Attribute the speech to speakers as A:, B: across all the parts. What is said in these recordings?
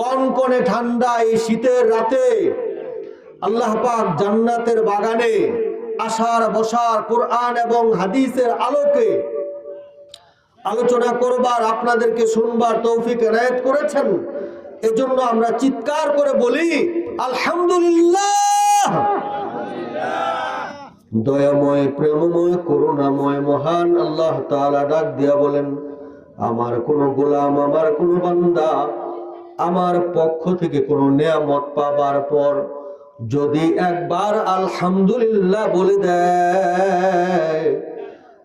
A: কনকনে ঠান্ডা এই শীতের রাতে আল্লাহ পাক জান্নাতের বাগানে আসার বসার কোরআন এবং হাদিসের আলোকে আলোচনা করবার, আপনাদেরকে শুনবার তৌফিক এনায়েত করেছেন। এজন্য আমরা চিৎকার করে বলি, আলহামদুলিল্লাহ। দয়াময়, প্রেমময়, করুণাময়, মহান আল্লাহ তাআলা ডাক দিয়া বলেন, আমার কোন গোলাম, আমার কোন বান্দা আমার পক্ষ থেকে কোনো নিয়ামত পাবার পর যদি একবার আলহামদুলিল্লাহ বলে দেয়,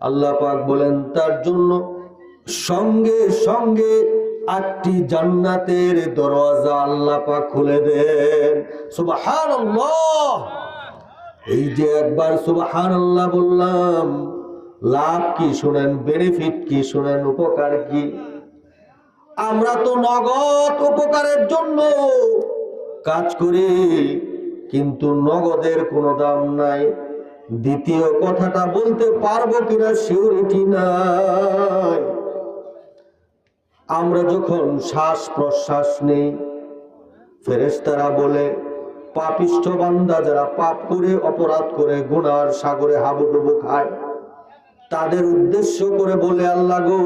A: আল্লাহ পাক বলেন, তার জন্য সঙ্গে সঙ্গে আটটি জান্নাতের দরওয়াজা আল্লাহ পাক খুলে দেন। সুবহানাল্লাহ। এই যে একবার সুবাহান আল্লাহ বললাম, লাভ কি শুনেন বেনিফিট কি শুনেন, উপকার কি? আমরা তো নগদ উপকারের জন্য কাজ করি, কিন্তু নগদের কোনো দাম নাই। দ্বিতীয় কথাটা বলতে পারব কিনা সিউরিটি নাই। আমরা যখন শ্বাস প্রশ্বাস নেই ফেরেস্তারা বলে, পাপিষ্ঠ বান্দা যারা পাপ করে, অপরাধ করে, গুনার সাগরে হাবুডুবু খায়, তাদের উদ্দেশ্য করে বলে, আল্লাহ গো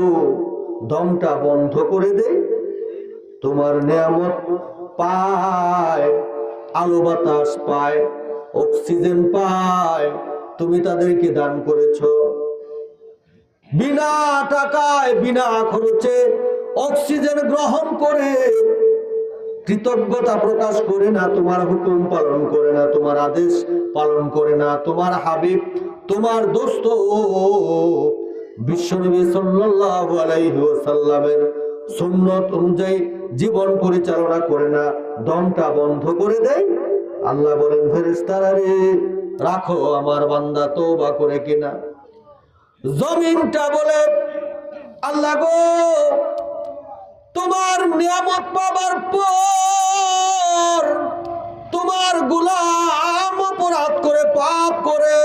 A: দমটা বন্ধ করে দে। তোমার নিয়ামত পায়, আলো বাতাস পায়, অক্সিজেন পায়, তুমি তাদেরকে দান করেছ। বিনা টাকায়, বিনা খরচে অক্সিজেন গ্রহণ করে, কৃতজ্ঞতা প্রকাশ করে না, তোমার হুকুম পালন করে না, তোমার আদেশ পালন করে না, তোমার হাবিব, তোমার দোস্ত। বিশ্বনবী সাল্লাল্লাহু সুন্নত অনুযায়ী জীবন পরিচালনা করে না, দমটা বন্ধ করে দেয়। আল্লাহ বলেন, ফেরেশতারা রাখো আমার বান্দা তওবা করে কিনা। জমিনটা বলে, আল্লাহ গো, তোমার নিয়ামত পাবার পর তোমার গুলাম অপরাধ করে পাপ করে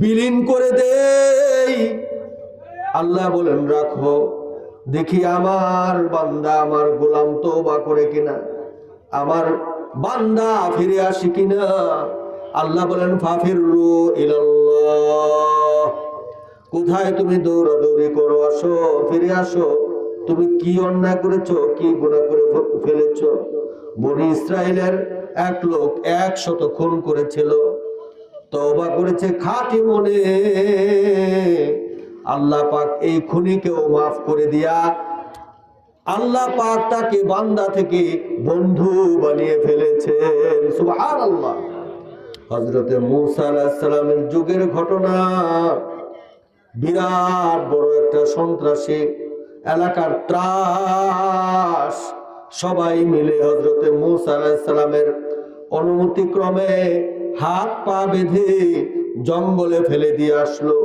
A: বিলীন করে দেই আল্লাহ বলেন, রাখো, দেখি আমার বান্দা আমার গোলাম তওবা করে কিনা। আমার বান্দা ফিরে আসি কিনা? আল্লাহ বলেন, ফাফিরু কোথায় তুমি দৌড়াদৌড়ি করো? আসো, ফিরে আসো। তুমি কি অন্যায় করেছ? কি গুণা করে ফেলেছ ফেলেছো? বনি ইসরায়েলের এক লোক একশত খুন করেছিল। তবা করেছে খাঁটি মনে। আল্লাহ পাক এই খুনিকেও মাফ করে দিয়া আল্লাহ পাক তাকে বান্দা থেকে বন্ধু বানিয়ে ফেলেছেন। সুবহানাল্লাহ। হযরতে মূসা আলাইহিস সালামের যুগের ঘটনা। বিরাট বড় একটা সন্ত্রাসী, এলাকার ত্রাস। সবাই মিলে হজরতে মুসা আলাইসালামের অনুমতি ক্রমে হাত পা বেঁধে জঙ্গলে ফেলে দিয়ে আসলো।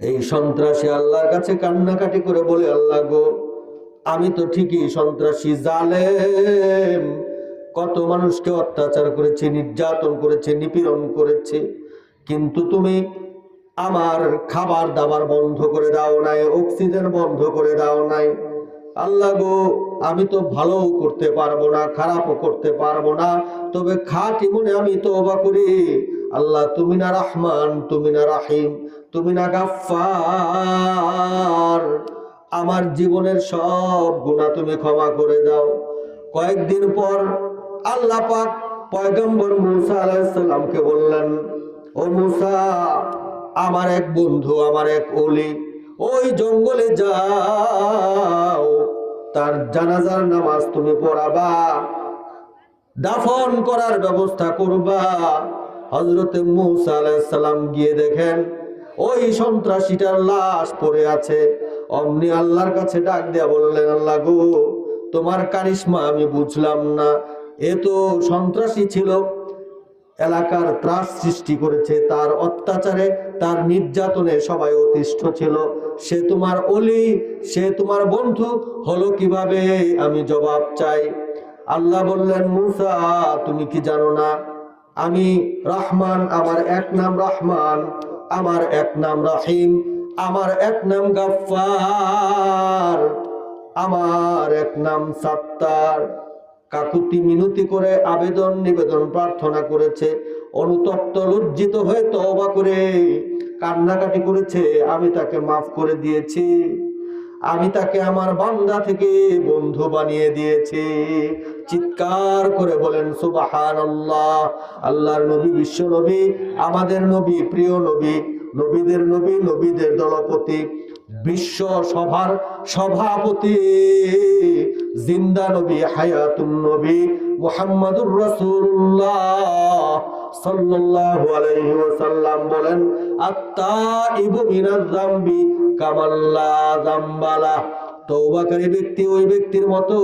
A: এই সন্ত্রাসী আল্লাহর কাছে কান্নাকাটি করে বলে, আল্লাহ গো, আমি তো ঠিকই সন্ত্রাসী, জালেম। কত মানুষকে অত্যাচার করেছে, নির্যাতন করেছে, নিপীড়ন করেছে। কিন্তু তুমি আমার খাবার দাবার বন্ধ করে দাও নাই, অক্সিজেন বন্ধ করে দাও নাই। আল্লাহ গো, আমি তো ভালো করতে পারব না, খারাপও করতে পারব না, তবে খাঁটি মনে আমি তো অবা করি। আল্লাহ, তুমি না রহমান, তুমি না রাহিম। তুমি না গাফফার। আমার জীবনের সব গুণা তুমি ক্ষমা করে দাও। কয়েকদিন পর আল্লাহ পাক পয়গম্বর মুসা আলাইহিস সালামকে বললেন, ও মুসা, আমার এক বন্ধু, আমার এক অলি ওই জঙ্গলে যাও। তার জানাজার নামাজ তুমি পড়াবা, দাফন করার ব্যবস্থা করবা। হজরতে মুসা আলাইসাল্লাম গিয়ে দেখেন ওই সন্ত্রাসীটার লাশ পড়ে আছে। অমনি আল্লাহর কাছে ডাক দেয়া বললেন, আল্লাহ গো, তোমার কারিশমা আমি বুঝলাম না। এ তো সন্ত্রাসী ছিল। এলাকার ত্রাস সৃষ্টি করেছে। তার অত্যাচারে, তার নির্যাতনে সবাই অতিষ্ঠ ছিল। সে তোমার অলি, সে তোমার বন্ধু, হলো কীভাবে? আমি জবাব চাই। আল্লাহ বললেন, মুসা, তুমি কি জানো না? আমি রহমান, আমার এক নাম রহমান। আমার এক নাম রাহিম, আমার এক নাম গাফার আমার এক নাম সাত্তার। কাকুতি মিনতি করে আবেদন, নিবেদন, প্রার্থনা করেছে, অনুতপ্ত, লজ্জিত হয়ে তওবা করে কান্নাকাটি করেছে, আমি তাকে মাফ করে দিয়েছি। আমি তাকে আমার বান্দা থেকে বন্ধু বানিয়ে দিয়েছি। চিৎকার করে বলেন সুবাহান আল্লাহ আল্লাহর নবী, বিশ্ব নবী, আমাদের নবী, প্রিয় নবী, নবীদের নবী, নবীদের দলপতি। বিশ্ব সভার সভাপতি জিন্দা নবী নবী মুহাম্মাদুর রাসূলুল্লাহ সাল্লাল্লাহু আলাইহি ওয়াসাল্লাম বলেন, আত্তাইবু মিনাজ যামবি কামাল্লা তৌবাকারী ব্যক্তি ওই ব্যক্তির মতো,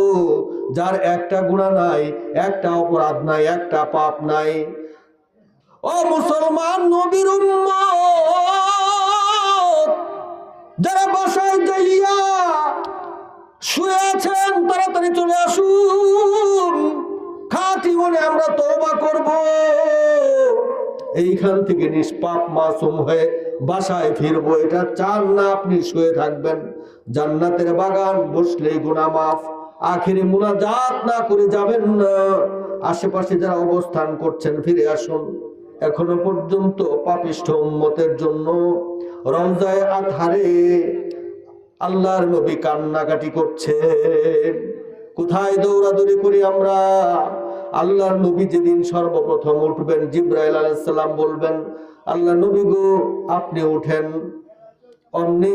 A: যার একটা গুনাহ নাই, একটা অপরাধ নাই, একটা পাপ নাই। ও মুসলমান নবীর উম্মত! যারা বাসায় যাইয়া শুয়ে আছেন, তাড়াতাড়ি চলে আসুন। খাঁটি মনে আমরা তওবা করব। এইখান থেকে নিষ্পাপ মাসুম হয়ে বাসায় ফিরবো, এটা চান না আপনি শুয়ে থাকবেন। জান্নাতের বাগান বসলেই গুনাহ মাফ। আখেরে মুনাজাত না করে যাবেন না। আশেপাশে যারা অবস্থান করছেন, ফিরে আসুন। এখনও পর্যন্ত পাপিষ্ঠ উম্মতের জন্য রমজায় আধারে আল্লাহর নবী কান্নাকাটি করছে। কোথায় দৌড়াদৌড়ি করি আমরা? আল্লাহর নবী যেদিন সর্বপ্রথম উঠবেন, জিব্রাইল আলাইসাল্লাম বলবেন, আল্লাহ নবী গো, আপনি উঠেন। অমনি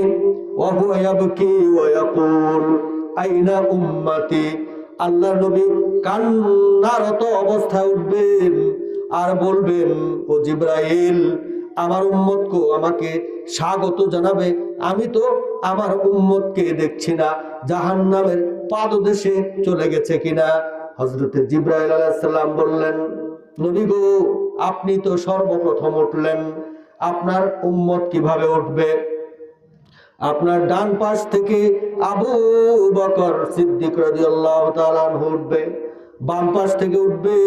A: ওয়াহুয়া ইয়াবকি ওয়া ইয়াকুল, আইনা উম্মতি? আল্লাহর নবী কান্নারত অবস্থায় উঠবেন। আর বলবেন, ও জিব্রাইল, আমার উম্মতকে আমাকে স্বাগত জানাবে। আমি তো আমার উম্মতকে দেখছি না, জাহান্নামের পাদদেশে চলে গেছে কিনা? হজরতে জিব্রাইল আলাইসাল্লাম বললেন, নবী গো, আপনি তো সর্বপ্রথম উঠলেন। আপনার উম্মত কীভাবে উঠবে? আপনার ডান পাশ থেকে আবু বকর সিদ্দিক তাআলা আনহু উঠবে। বাম পাশ থেকে উঠবে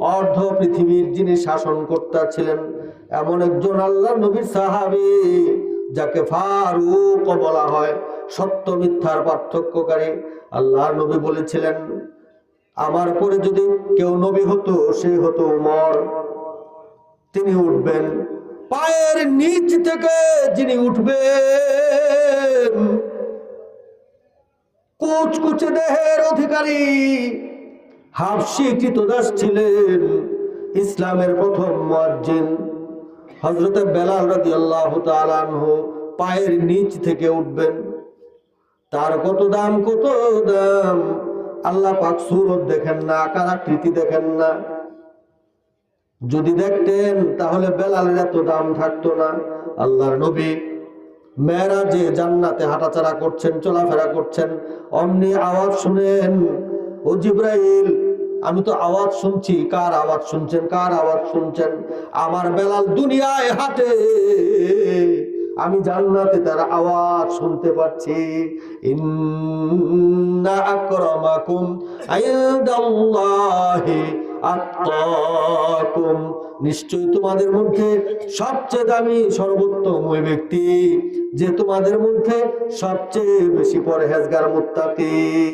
A: অর্ধ পৃথিবীর যিনি শাসন কর্তা ছিলেন, এমন একজন আল্লাহ নবীর সাহাবী, যাকে ফারুক বলা হয়, সত্য মিথ্যার পার্থক্যকারী। আল্লাহ নবী বলেছিলেন, আমার পরে যদি কেউ নবী হতো, সে হতো উমর। তিনি উঠবেন পায়ের নিচ থেকে যিনি উঠবেন। কুচকুচে দেহের অধিকারী হাফসি কৃতদাস ছিলেন ইসলামের প্রথম মুয়াজ্জিন। হজরতে বেলাল রাদি আল্লাহ পায়ের নিচ থেকে উঠবেন। তার কত দাম কত দাম? আল্লাহ পাক সুরত দেখেন না, আকার আকৃতি দেখেন না। যদি দেখতেন, তাহলে বেলালের এত দাম থাকতো না। আল্লাহর নবী মেয়েরা যে জান্নাতে হাঁটাচারা করছেন, চলাফেরা করছেন। অমনি আওয়াজ শুনেন, ও জিব্রাইল আমি তো আওয়াজ শুনছি, কার আওয়াজ শুনছেন, কার আওয়াজ শুনছেন? আমার বেলাল দুনিয়ায় হাঁটে। আমি জান্নাতে তার আওয়াজ শুনতে পাচ্ছি। ইন্না আকরামাকুম ইনদাল্লাহি আত্মাকুম নিশ্চয় তোমাদের মধ্যে সবচেয়ে দামি, সর্বোত্তম ওই ব্যক্তি যে তোমাদের মধ্যে সবচেয়ে বেশি পরহেজগার মুত্তাকি।